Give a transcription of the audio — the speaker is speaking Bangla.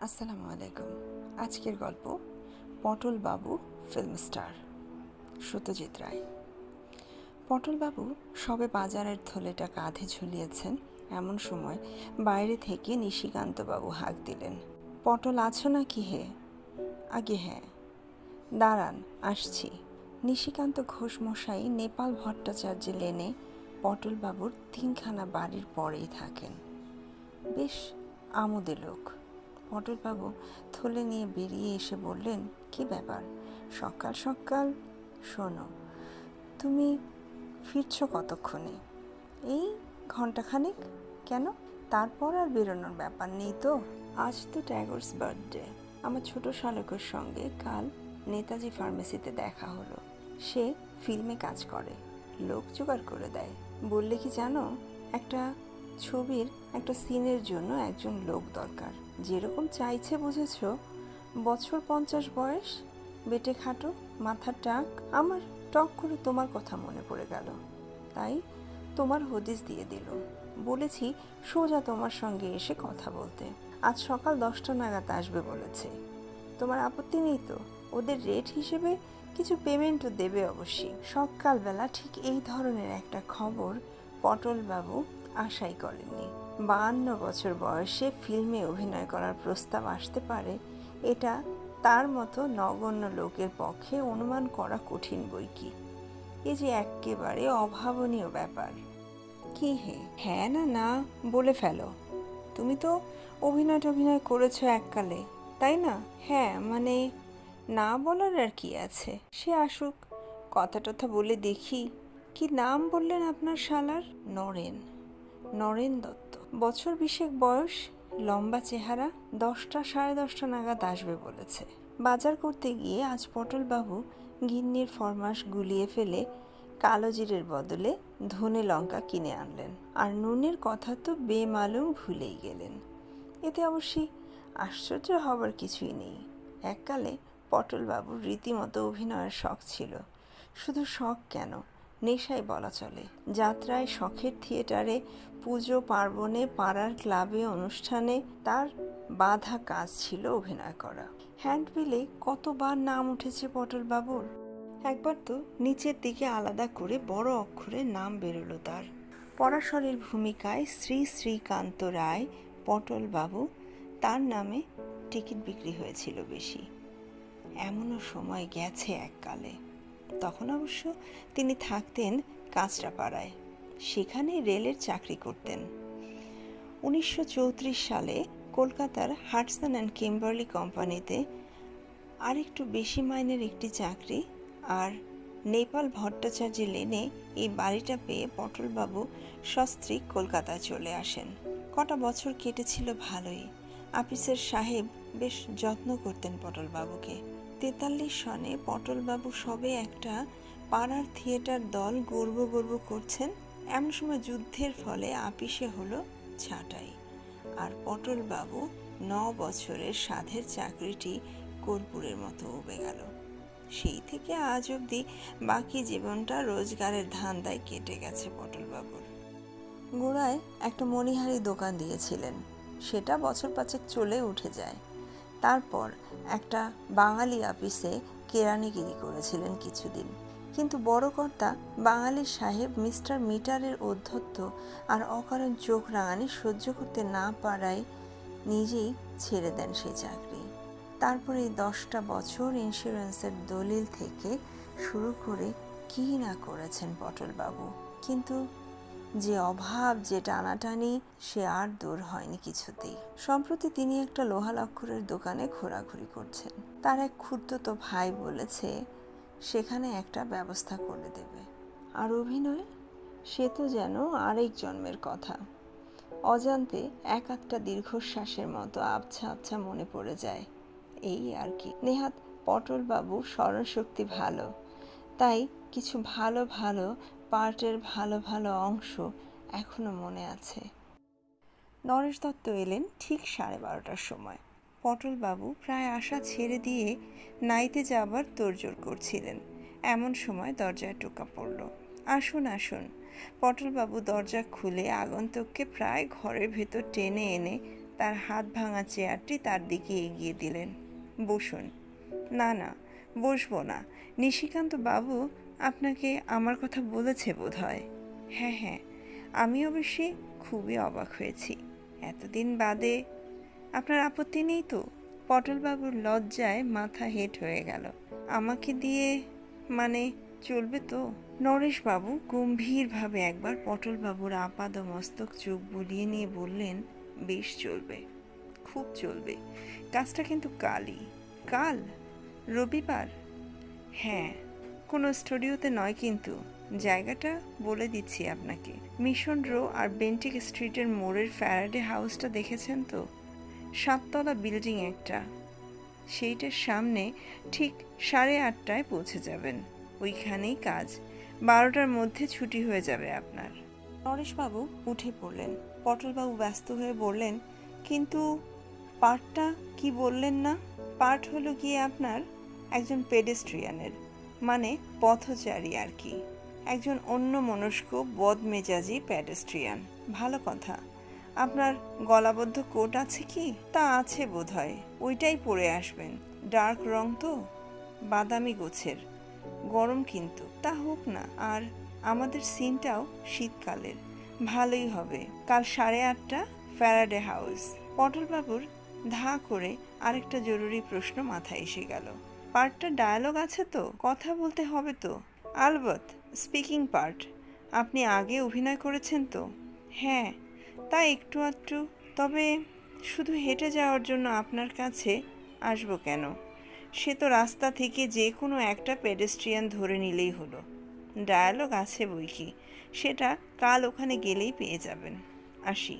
আসসালামু আলাইকুম। আজকের গল্প পটল বাবু ফিল্ম স্টার সত্যজিৎ রায়। পটল বাবু সবে বাজারের থলেটা কাঁধে ঝুলিয়েছেন এমন সময় বাইরে থেকে নিশিকান্ত বাবু হাঁক দিলেন, পটল আছো না কি হে? আগে হ্যাঁ। দাঁড়ান, আসছি। নিশিকান্ত ঘোষ মশাই নেপাল ভট্টাচার্য লেনে পটলবাবুর তিনখানা বাড়ির পরেই থাকেন। বেশ, আমোদে লোক। পটলবাবু থলে নিয়ে বেরিয়ে এসে বললেন, কি ব্যাপার? সকাল সকাল? শোনো, তুমি ফিরছো কতক্ষণে? এই ঘন্টাখানেক কেন? তারপর আর বেরোনোর ব্যাপার নেই তো? আজ তো ট্যাগোরস বার্থডে। আমার ছোট শালকের সঙ্গে কাল নেতাজি ফার্মেসিতে দেখা হলো। সে ফিল্মে কাজ করে, লোক জোগাড় করে দেয়। বললে কি জানো, একটা ছবির একটা সিনের জন্য একজন লোক দরকার। যেরকম চাইছে, বুঝেছ? বছর পঞ্চাশ বয়স, বেটে খাটো মাথার টাক, আমার টক করে তোমার কথা মনে পড়ে গেল। তাই তোমার হদিস দিয়ে দিল। বলেছি, সোজা তোমার সঙ্গে এসে কথা বলতে। আজ সকাল দশটা নাগাদ আসবে বলেছে। তোমার আপত্তি নেই তো? ওদের রেট হিসেবে কিছু পেমেন্টও দেবে অবশ্যই। সকালবেলা ঠিক এই ধরনের একটা খবর পটলবাবু আশাই করেননি। বাহান্ন বছর বয়সে ফিল্মে অভিনয় করার প্রস্তাব আসতে পারে, এটা তার মতো নগণ্য লোকের পক্ষে অনুমান করা কঠিন বই কি? এ যে একেবারে অভাবনীয় ব্যাপার। কি হে? হ্যাঁ না না, বলে ফেলো। তুমি তো অভিনয় টভিনয় করেছ এককালে, তাই না? হ্যাঁ মানে না বলার আর কি আছে? সে আসুক কথা টথা বলে দেখি। কি নাম বললেন আপনার শালার? নরেন। নরেন দত্ত। বছর বিশেক বয়স, লম্বা চেহারা, দশটা সাড়ে দশটা নাগাদ আসবে বলেছে। বাজার করতে গিয়ে আজ পটলবাবু গিন্নির ফরমাস গুলিয়ে ফেলে কালো জিরের বদলে ধনে লঙ্কা কিনে আনলেন। আর নুনের কথা তো বেমালুম ভুলেই গেলেন। এতে অবশ্যই আশ্চর্য হবার কিছুই নেই। এককালে পটলবাবুর রীতিমতো অভিনয়ের শখ ছিল। শুধু শখ কেন? নেশাই বলা চলে। যাত্রায় শখের থিয়েটারে পুজো পার্বণে পাড়ার ক্লাবে অনুষ্ঠানে তার বাধা কাজ ছিল অভিনয় করা। হ্যান্ডবিলে কতবার নাম উঠেছে পটলবাবুর? একবার তো নিচের দিকে আলাদা করে বড় অক্ষরে নাম বেরোলো তার। পরাশরের ভূমিকায় শ্রী শ্রীকান্ত রায়, পটলবাবু, তার নামে টিকিট বিক্রি হয়েছিল বেশি। এমনও সময় গেছে এককালে। তখন অবশ্য তিনি থাকতেন কাঁচরাপাড়ায়। সেখানে রেলের চাকরি করতেন। উনিশশো চৌত্রিশ সালে কলকাতার হাটসন অ্যান্ড কিম্বার্লি কোম্পানিতে আরেকটু বেশি মাইনের একটি চাকরি আর নেপাল ভট্টাচার্য লেনে এই বাড়িটা পেয়ে পটলবাবু সস্ত্রী কলকাতায় চলে আসেন। কটা বছর কেটেছিল ভালোই। আপিসের সাহেব বেশ যত্ন করতেন পটলবাবুকে। তেতাল্লিশ সনে পটলবাবু সবে একটা পাড়ার থিয়েটার দল গর্ব গর্ব করছেন। এমন সময় যুদ্ধের ফলে আপিসে হলো ছাঁটাই। আর পটলবাবু ন বছরের সাধের চাকরিটি কর্পূরের মতো উবে গেল। সেই থেকে আজ অবধি বাকি জীবনটা রোজগারের ধান্দায় কেটে গেছে পটলবাবুর। গোড়ায় একটা মণিহারি দোকান দিয়েছিলেন। সেটা বছর পাঁচেক চলে উঠে যায়। তারপর একটা বাঙালি আপিসে কেরানিগিরি করেছিলেন কিছুদিন। কিন্তু বড় কর্তা বাঙালি সাহেব মিস্টার মিটারের অধ্যত্ত আর অকারণ চোখ রাঙানি সহ্য করতে না পারায় নিজেই ছেড়ে দেন সেই চাকরি। তারপরে এই দশটা বছর ইন্স্যুরেন্সের দলিল থেকে শুরু করে কী না করেছেন পটলবাবু? কিন্তু যে অভাব, যে টানাটানি, সে আর দূর হয়নি কিছুতেই। সম্প্রতি তিনি একটা লোহা লক্ষরের দোকানে ঘোরাঘুরি করছেন। তার এক ক্ষুদ্রত ভাই বলেছে, সেখানে একটা ব্যবস্থা করে দেবে। আর অভিনয়, সে তো যেন আরেক জন্মের কথা। অজান্তে এক একটা দীর্ঘশ্বাসের মতো আবছা আবছা মনে পড়ে যায়। এই আর কি। নেহাত পটলবাবু স্মরণশক্তি ভালো। তাই কিছু ভালো ভালো পার্টের ভালো ভালো অংশ এখনও মনে আছে। নরেশ দত্ত এলেন ঠিক সাড়ে বারোটার সময়। পটলবাবু প্রায় আশা ছেড়ে দিয়ে নাইতে যাবার তোড়জোড় করছিলেন। এমন সময় দরজায় টোকা পড়ল। আসুন আসুন। পটলবাবু দরজা খুলে আগন্তুককে প্রায় ঘরের ভেতর টেনে এনে তার হাত ভাঙা চেয়ারটি তার দিকে এগিয়ে দিলেন। বসুন। না না, বসবো না। নিশিকান্ত বাবু আপনাকে আমার কথা বলেছে বোধ হয় হ্যাঁ হ্যাঁ আমি অবশ্যই খুবই অবাক হয়েছি। এতদিন বাদে আপনার আপত্তি নেই তো? পটলবাবুর লজ্জায় মাথা হেট হয়ে গেল। আমাকে দিয়ে মানে চলবে তো? নরেশবাবু গম্ভীরভাবে একবার পটলবাবুর আপাদ মস্তক চোখ বুলিয়ে নিয়ে বললেন, বেশ চলবে, খুব চলবে। কাজটা কিন্তু কালই। কাল? রবিবার? হ্যাঁ কোনো স্টুডিওতে নয় কিন্তু, জায়গাটা বলে দিচ্ছি আপনাকে। মিশন রো আর বেন্টিক স্ট্রিটের মোড়ের ফ্যারাডে হাউসটা দেখেছেন তো? সাততলা বিল্ডিং একটা। সেইটার সামনে ঠিক সাড়ে আটটায় পৌঁছে যাবেন। ওইখানেই কাজ। বারোটার মধ্যে ছুটি হয়ে যাবে আপনার। নরেশবাবু উঠে পড়লেন। পটলবাবু ব্যস্ত হয়ে বললেন, কিন্তু পার্টটা কি বললেন না? পার্ট হলো গিয়ে আপনার একজন পেডেস্ট্রিয়ানের। মানে পথচারী আর কি। একজন অন্য মনস্ক, বদমেজাজি প্যাডেস্ট্রিয়ান ভালো কথা। আপনার গলাবদ্ধ কোট আছে কি? তা আছে বোধহয়। ওইটাই পরে আসবেন। ডার্ক রং তো? বাদামি গোছের। গরম কিন্তু। তা হোক না। আর আমাদের সিনটাও শীতকালের। ভালোই হবে। কাল সাড়ে আটটা ফ্যারাডে হাউস পটলবাবুর ধা করে আরেকটা জরুরি প্রশ্ন মাথায় এসে গেল। পার্টটা ডায়ালগ আছে তো? কথা বলতে হবে তো? আলবত স্পিকিং পার্ট আপনি আগে অভিনয় করেছেন তো? হ্যাঁ। তা একটু আধটু। তবে শুধু হেঁটে যাওয়ার জন্য আপনার কাছে আসব কেন? সে তো রাস্তা থেকে যে কোনো একটা পেডেস্ট্রিয়ান ধরে নিলেই হলো। ডায়ালগ আছে বই কি। সেটা কাল ওখানে গেলেই পেয়ে যাবেন। আসি।